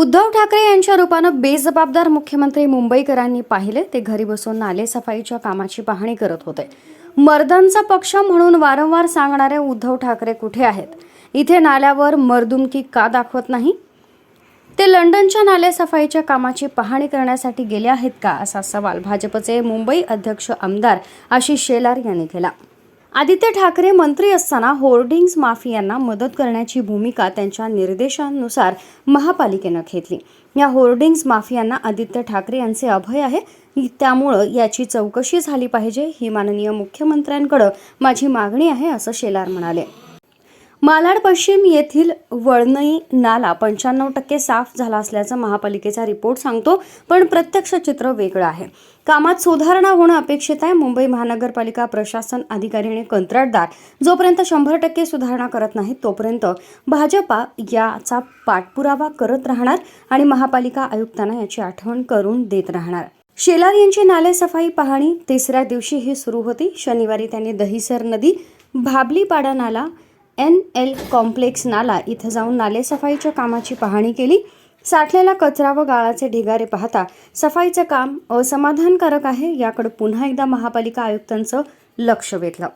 उद्धव ठाकरे यांच्या रूपानं बेजबाबदार मुख्यमंत्री मुंबईकरांनी पाहिले ते घरी बसून नाले सफाईच्या कामाची पाहणी करत होते. मर्दांचा पक्ष म्हणून वारंवार सांगणारे उद्धव ठाकरे कुठे आहेत? इथे नाल्यावर मर्दुमकी का दाखवत नाही? ते लंडनच्या नाले सफाईच्या कामाची पाहणी करण्यासाठी गेले आहेत का? असा सवाल भाजपचे मुंबई अध्यक्ष आमदार आशिष शेलार यांनी केला. आदित्य ठाकरे मंत्री असताना होर्डिंग्स माफियांना मदत करण्याची भूमिका त्यांच्या निर्देशानुसार महापालिकेनं घेतली. या होर्डिंग्स माफियांना आदित्य ठाकरे यांचे अभय आहे. त्यामुळं याची चौकशी झाली पाहिजे ही माननीय मुख्यमंत्र्यांकडं माझी मागणी आहे असं शेलार म्हणाले. मालाड पश्चिम येथील वळणई नाला पंच्याण्णव टक्के साफ झाला असल्याचं महापालिकेचा रिपोर्ट सांगतो पण प्रत्यक्ष चित्र वेगळं आहे. कामात सुधारणा होणं अपेक्षित आहे. मुंबई महानगरपालिका प्रशासन अधिकारी आणि कंत्राटदार जोपर्यंत शंभर टक्के सुधारणा करत नाहीत तोपर्यंत भाजपा याचा पाठपुरावा करत राहणार आणि महापालिका आयुक्तांना याची आठवण करून देत राहणार. शेलार यांची नाले सफाई पाहणी तिसऱ्या दिवशी ही सुरू होती. शनिवारी त्यांनी दहिसर नदी भाबलीपाडा नाला एन एल कॉम्प्लेक्स नाला इथं जाऊन नालेसफाईच्या कामाची पाहणी केली. साठलेला कचरा व गाळाचे ढिगारे पाहता सफाईचं काम असमाधानकारक आहे याकडे पुन्हा एकदा महापालिका आयुक्तांचं लक्ष वेधलं.